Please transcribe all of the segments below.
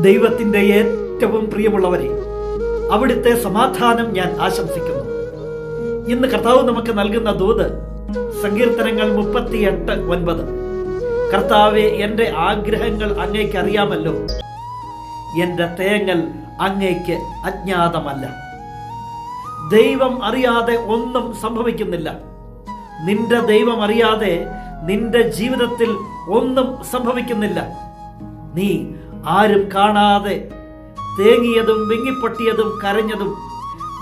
ദൈവത്തിന്റെ ഏറ്റവും പ്രിയമുള്ളവരെ അവിടുത്തെ സമാധാനം ഞാൻ ആശംസിക്കുന്നു. ഇന്ന് കർത്താവ് നമുക്ക് നൽകുന്ന ദൂത് സങ്കീർത്തനങ്ങൾ മുപ്പത്തിയെട്ട് ഒൻപത്. കർത്താവെ എന്റെ ആഗ്രഹങ്ങൾ അങ്ങേക്ക് അറിയാമല്ലോ. എന്റെ തേങ്ങൽ അങ്ങേക്ക് അജ്ഞാതമല്ല. ദൈവം അറിയാതെ ഒന്നും സംഭവിക്കുന്നില്ല. നിന്റെ ദൈവം അറിയാതെ നിന്റെ ജീവിതത്തിൽ ഒന്നും സംഭവിക്കുന്നില്ല. നീ ആരും കാണാതെ തേങ്ങിയതും വിങ്ങിപ്പൊട്ടിയതും കരഞ്ഞതും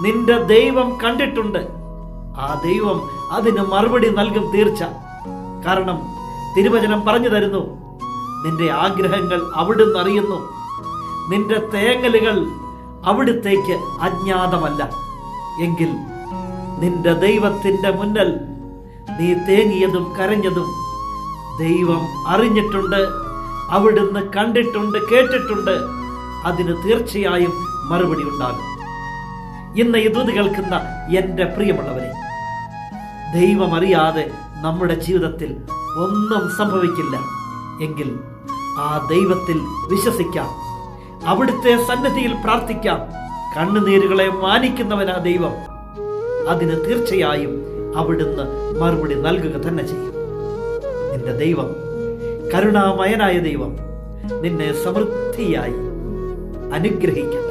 നിന്റെ ദൈവം കണ്ടിട്ടുണ്ട്. ആ ദൈവം അതിന് മറുപടി നൽകും തീർച്ച. കാരണം തിരുവചനം പറഞ്ഞു തരുന്നു നിന്റെ ആഗ്രഹങ്ങൾ അവിടുന്ന് അറിയുന്നു. നിന്റെ തേങ്ങലുകൾ അവിടുത്തേക്ക് അജ്ഞാതമല്ല. എങ്കിൽ നിന്റെ ദൈവത്തിന്റെ മുന്നൽ നീ തേങ്ങിയതും കരഞ്ഞതും ദൈവം അറിഞ്ഞിട്ടുണ്ട്. അവിടുന്ന് കണ്ടിട്ടുണ്ട് കേട്ടിട്ടുണ്ട്. അതിന് തീർച്ചയായും മറുപടി ഉണ്ടാകും. ഇന്ന് ഇത് കേൾക്കുന്ന എന്റെ പ്രിയമുള്ളവരെ ദൈവമറിയാതെ നമ്മുടെ ജീവിതത്തിൽ ഒന്നും സംഭവിക്കില്ല. എങ്കിൽ ആ ദൈവത്തിൽ വിശ്വസിക്കാം. അവിടുത്തെ സന്നദ്ധിയിൽ പ്രാർത്ഥിക്കാം. കണ്ണുനീരുകളെ മാനിക്കുന്നവനാ ദൈവം. അതിന് തീർച്ചയായും അവിടുന്ന് മറുപടി നൽകുക തന്നെ ചെയ്യും. എന്റെ ദൈവം കരുണാമയനായ ദൈവം നിന്നെ സമൃദ്ധിയായി അനുഗ്രഹിക്കും